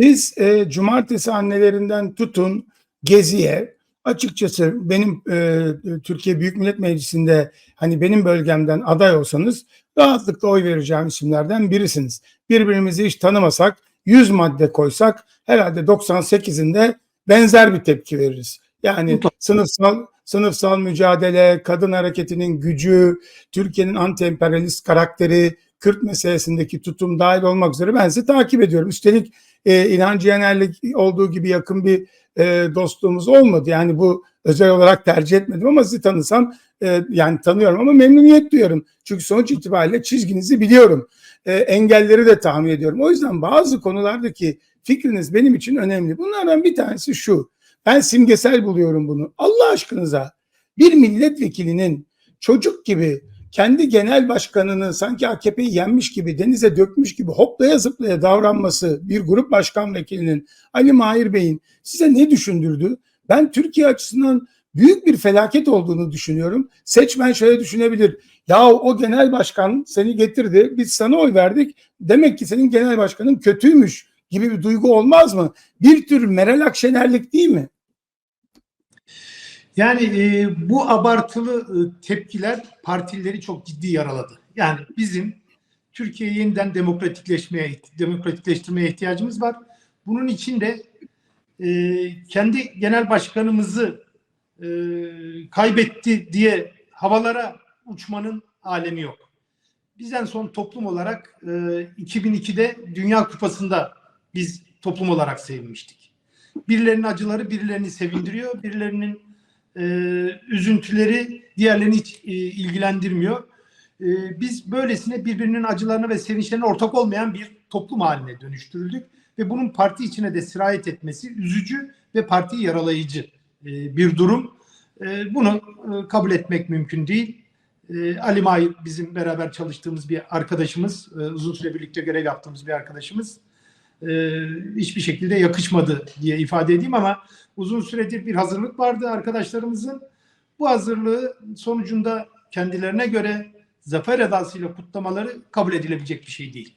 Siz e, cumartesi annelerinden tutun Gezi'ye açıkçası benim e, Türkiye Büyük Millet Meclisi'nde hani benim bölgemden aday olsanız rahatlıkla oy vereceğim isimlerden birisiniz. Birbirimizi hiç tanımasak 100 madde koysak herhalde 98'inde benzer bir tepki veririz. Yani sınıfsal sınıfsal mücadele, kadın hareketinin gücü, Türkiye'nin anti-emperyalist karakteri, Kürt meselesindeki tutum dahil olmak üzere ben sizi takip ediyorum. Üstelik e, İlhan Cihaner'le olduğu gibi yakın bir e, dostluğumuz olmadı. Yani bu özel olarak tercih etmedim ama sizi tanısam e, yani tanıyorum ama memnuniyet duyuyorum. Çünkü sonuç itibariyle çizginizi biliyorum. E, engelleri de tahmin ediyorum. O yüzden bazı konulardaki fikriniz benim için önemli. Bunlardan bir tanesi şu. Ben simgesel buluyorum bunu. Allah aşkınıza bir milletvekilinin çocuk gibi kendi genel başkanını sanki AKP'yi yenmiş gibi denize dökmüş gibi hoplaya zıplaya davranması bir grup başkan vekilinin Ali Mahir Bey'in size ne düşündürdü? Ben Türkiye açısından büyük bir felaket olduğunu düşünüyorum. Seçmen şöyle düşünebilir. Ya o genel başkan seni getirdi. Biz sana oy verdik. Demek ki senin genel başkanın kötüymüş gibi bir duygu olmaz mı? Bir tür Meral Akşenerlik değil mi? Yani e, bu abartılı e, tepkiler partileri çok ciddi yaraladı. Yani bizim Türkiye'yi yeniden demokratikleşmeye, demokratikleştirmeye ihtiyacımız var. Bunun için de e, kendi genel başkanımızı e, kaybetti diye havalara uçmanın alemi yok. Biz en son toplum olarak e, 2002'de Dünya Kupası'nda biz toplum olarak sevinmiştik. Birilerinin acıları birilerini sevindiriyor, birilerinin e, üzüntüleri diğerlerini hiç e, ilgilendirmiyor. E, biz böylesine birbirinin acılarına ve sevinçlerine ortak olmayan bir toplum haline dönüştürüldük ve bunun parti içine de sirayet etmesi üzücü ve partiyi yaralayıcı e, bir durum. E, bunu e, kabul etmek mümkün değil. E, Ali Mahir bizim beraber çalıştığımız bir arkadaşımız, e, uzun süre birlikte görev yaptığımız bir arkadaşımız. E, hiçbir şekilde yakışmadı diye ifade edeyim ama uzun süredir bir hazırlık vardı arkadaşlarımızın. Bu hazırlığı sonucunda kendilerine göre zafer edasıyla kutlamaları kabul edilebilecek bir şey değil.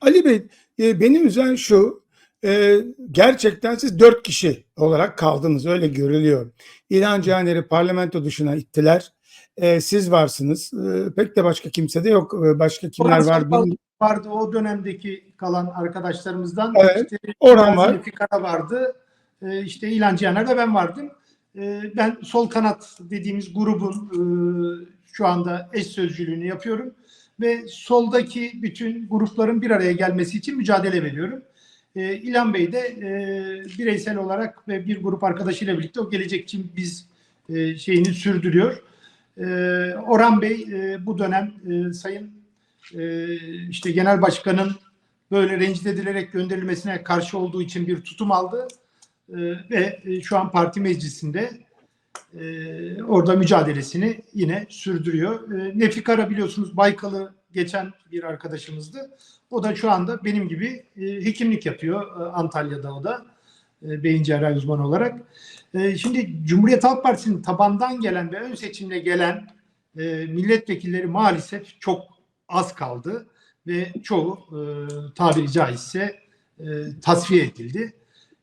Ali Bey e, benim üzen şu e, gerçekten siz dört kişi olarak kaldınız öyle görülüyor. İlhan Cihaner'i parlamento dışına ittiler. E, siz varsınız. E, pek de başka kimse de yok. E, başka kimler Orhan var? Bilmiyorum. Vardı o dönemdeki kalan arkadaşlarımızdan. Evet, İşte Orhan var. Fikara vardı. E, işte İlhan Cihaner de ben vardım. E, ben sol kanat dediğimiz grubun e, şu anda eş sözcülüğünü yapıyorum ve soldaki bütün grupların bir araya gelmesi için mücadele veriyorum. E, İlhan Bey de e, bireysel olarak ve bir grup arkadaşıyla birlikte o gelecek için biz e, şeyini sürdürüyor. E, Orhan Bey e, bu dönem e, Sayın e, işte Genel Başkan'ın böyle rencide edilerek gönderilmesine karşı olduğu için bir tutum aldı E, ve şu an parti meclisinde e, orada mücadelesini yine sürdürüyor. E, Nefik Ara biliyorsunuz Baykal'ı geçen bir arkadaşımızdı. O da şu anda benim gibi e, hekimlik yapıyor e, Antalya'da o da e, beyin cerrahi uzmanı olarak. E, şimdi Cumhuriyet Halk Partisi'nin tabandan gelen ve ön seçimle gelen e, milletvekilleri maalesef çok az kaldı ve çoğu e, tabiri caizse e, tasfiye edildi.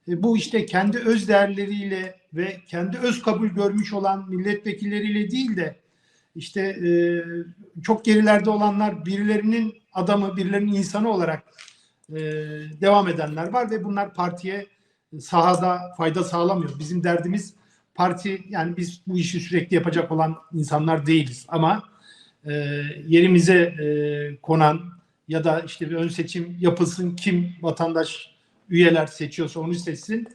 E, bu işte kendi öz değerleriyle ve kendi öz kabul görmüş olan milletvekilleriyle değil de işte e, çok gerilerde olanlar birilerinin adamı, birilerinin insanı olarak e, devam edenler var ve bunlar partiye sahada fayda sağlamıyor. Bizim derdimiz parti yani biz bu işi sürekli yapacak olan insanlar değiliz ama e, yerimize e, konan ya da işte bir ön seçim yapılsın kim vatandaş üyeler seçiyorsa onu seçsin.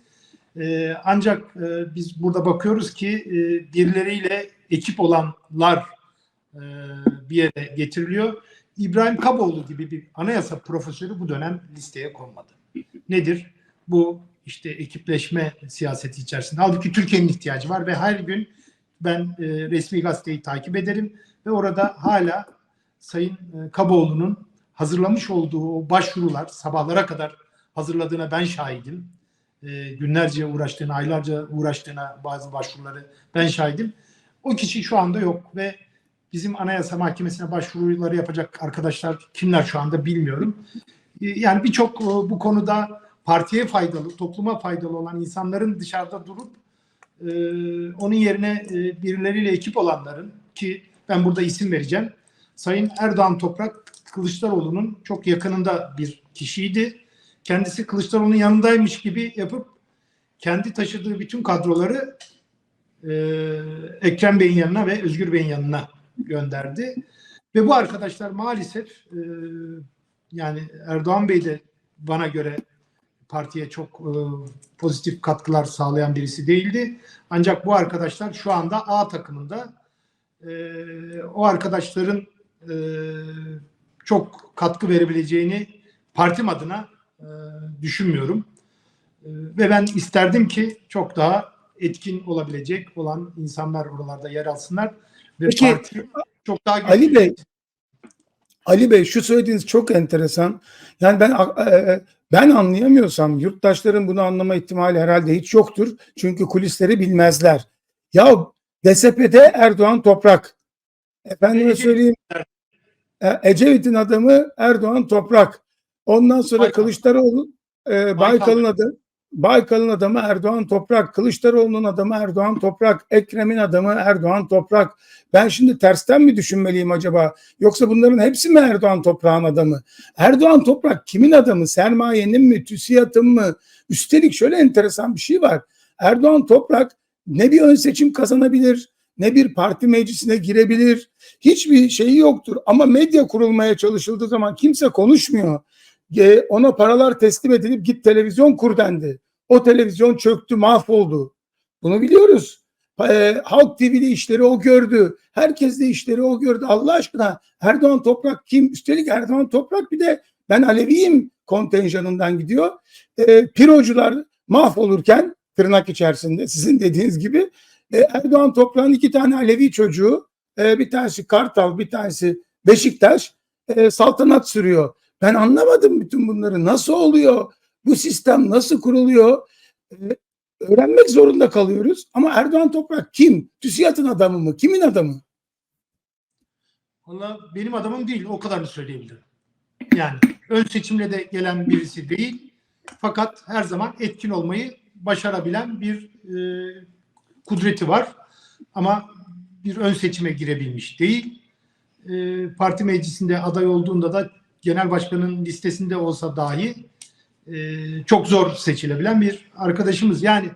E, ancak e, biz burada bakıyoruz ki e, birileriyle ekip olanlar e, bir yere getiriliyor. İbrahim Kaboğlu gibi bir anayasa profesörü bu dönem listeye konmadı. Nedir? Bu işte ekipleşme siyaseti içerisinde. Halbuki Türkiye'nin ihtiyacı var ve her gün ben e, resmi gazeteyi takip ederim ve orada hala Sayın e, Kaboğlu'nun hazırlamış olduğu o başvurular sabahlara kadar hazırladığına ben şahidim. E, günlerce uğraştığına, aylarca uğraştığına bazı başvuruları ben şahidim. O kişi şu anda yok ve bizim Anayasa Mahkemesi'ne başvuruları yapacak arkadaşlar kimler şu anda bilmiyorum. E, yani birçok e, bu konuda partiye faydalı, topluma faydalı olan insanların dışarıda durup e, onun yerine e, birileriyle ekip olanların ki ben burada isim vereceğim. Sayın Erdoğan Toprak Kılıçdaroğlu'nun çok yakınında bir kişiydi. Kendisi Kılıçdaroğlu'nun yanındaymış gibi yapıp kendi taşıdığı bütün kadroları e, Ekrem Bey'in yanına ve Özgür Bey'in yanına gönderdi. Ve bu arkadaşlar maalesef e, yani Erdoğan Bey de bana göre partiye çok e, pozitif katkılar sağlayan birisi değildi. Ancak bu arkadaşlar şu anda A takımında e, o arkadaşların e, çok katkı verebileceğini partim adına e, düşünmüyorum. E, ve ben isterdim ki çok daha etkin olabilecek olan insanlar oralarda yer alsınlar ve Peki, parti çok daha Ali güçlü- Bey, Ali Bey şu söylediğiniz çok enteresan. Yani ben e, ben anlayamıyorsam yurttaşların bunu anlama ihtimali herhalde hiç yoktur. Çünkü kulisleri bilmezler. Ya DSP'de Erdoğan Toprak. Efendime söyleyeyim. E, Ecevit'in adamı Erdoğan Toprak. Ondan sonra Baykal. Kılıçdaroğlu e, Baykal'ın adı Baykal'ın adamı Erdoğan Toprak, Kılıçdaroğlu'nun adamı Erdoğan Toprak, Ekrem'in adamı Erdoğan Toprak. Ben şimdi tersten mi düşünmeliyim acaba? Yoksa bunların hepsi mi Erdoğan Toprak'ın adamı? Erdoğan Toprak kimin adamı? Sermayenin mi? TÜSİAD'ın mı? Üstelik şöyle enteresan bir şey var. Erdoğan Toprak ne bir ön seçim kazanabilir, ne bir parti meclisine girebilir. Hiçbir şeyi yoktur. Ama medya kurulmaya çalışıldığı zaman kimse konuşmuyor. E, Ona paralar teslim edilip git televizyon kur dendi. O televizyon çöktü, mahvoldu. Bunu biliyoruz. E, Halk TV'de işleri o gördü. Herkes de işleri o gördü. Allah aşkına Erdoğan Toprak kim? Üstelik Erdoğan Toprak bir de ben Aleviyim kontenjanından gidiyor. E, pirocular mahvolurken tırnak içerisinde sizin dediğiniz gibi e, Erdoğan Toprak'ın iki tane Alevi çocuğu e, bir tanesi Kartal bir tanesi Beşiktaş e, saltanat sürüyor. Ben anlamadım bütün bunları. Nasıl oluyor? Bu sistem nasıl kuruluyor? Ee, öğrenmek zorunda kalıyoruz. Ama Erdoğan Toprak kim? TÜSİAD'ın adamı mı? Kimin adamı? Valla benim adamım değil. O kadarını söyleyebilirim. Yani ön seçimle de gelen birisi değil. Fakat her zaman etkin olmayı başarabilen bir e, kudreti var. Ama bir ön seçime girebilmiş değil. E, parti meclisinde aday olduğunda da genel başkanın listesinde olsa dahi e, çok zor seçilebilen bir arkadaşımız. Yani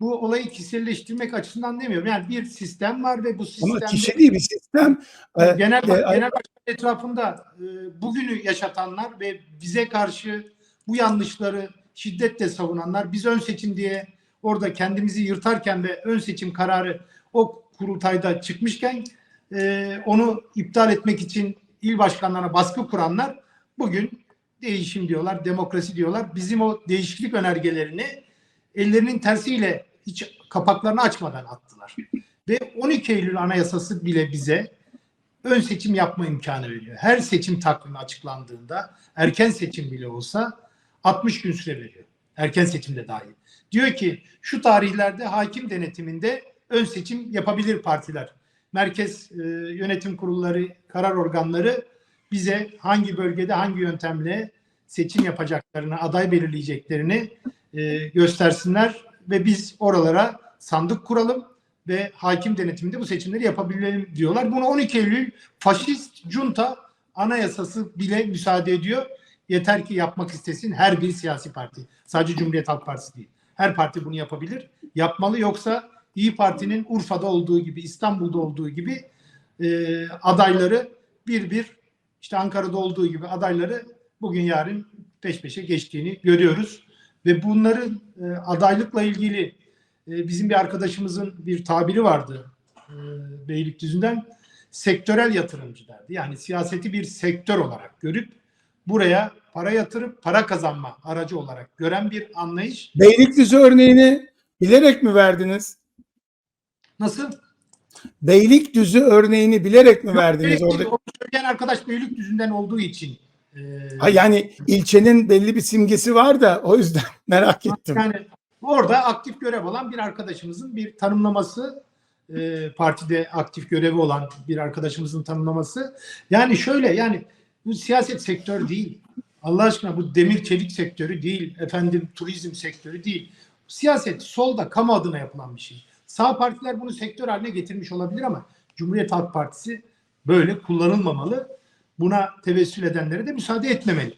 bu olayı kişiselleştirmek açısından demiyorum. Yani bir sistem var ve bu sistemde... Ama kişiliği bir sistem. Ee, genel, e, genel başkan etrafında e, bugünü yaşatanlar ve bize karşı bu yanlışları şiddetle savunanlar, biz ön seçim diye orada kendimizi yırtarken ve ön seçim kararı o kurultayda çıkmışken e, onu iptal etmek için il başkanlarına baskı kuranlar bugün değişim diyorlar, demokrasi diyorlar. Bizim o değişiklik önergelerini ellerinin tersiyle hiç kapaklarını açmadan attılar. Ve 12 Eylül Anayasası bile bize ön seçim yapma imkanı veriyor. Her seçim takvimi açıklandığında erken seçim bile olsa 60 gün süre veriyor. Erken seçimde dahil. Diyor ki şu tarihlerde hakim denetiminde ön seçim yapabilir partiler. Merkez e, yönetim kurulları, karar organları bize hangi bölgede hangi yöntemle seçim yapacaklarını, aday belirleyeceklerini e, göstersinler ve biz oralara sandık kuralım ve hakim denetiminde bu seçimleri yapabilelim diyorlar. Bunu 12 Eylül faşist junta anayasası bile müsaade ediyor. Yeter ki yapmak istesin her bir siyasi parti. Sadece Cumhuriyet Halk Partisi değil. Her parti bunu yapabilir. Yapmalı yoksa İyi Parti'nin Urfa'da olduğu gibi, İstanbul'da olduğu gibi e, adayları bir bir işte Ankara'da olduğu gibi adayları bugün yarın peş peşe geçtiğini görüyoruz. Ve bunların e, adaylıkla ilgili e, bizim bir arkadaşımızın bir tabiri vardı e, Beylikdüzü'nden sektörel yatırımcı derdi. Yani siyaseti bir sektör olarak görüp buraya para yatırıp para kazanma aracı olarak gören bir anlayış. Beylikdüzü örneğini bilerek mi verdiniz? Nasıl? Beylikdüzü örneğini bilerek mi verdiniz Beylikdüzü- orada? onu söyleyen arkadaş Beylikdüzü'nden olduğu için e, Ha, yani ilçenin belli bir simgesi var da o yüzden merak ettim. Yani orada aktif görev olan bir arkadaşımızın bir tanımlaması e, partide aktif görevi olan bir arkadaşımızın tanımlaması. Yani şöyle yani bu siyaset sektör değil. Allah aşkına bu demir çelik sektörü değil, efendim turizm sektörü değil. Siyaset solda kamu adına yapılan bir şey. Sağ partiler bunu sektör haline getirmiş olabilir ama Cumhuriyet Halk Partisi böyle kullanılmamalı. Buna tevessül edenlere de müsaade etmemeli.